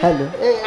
Hello. Hello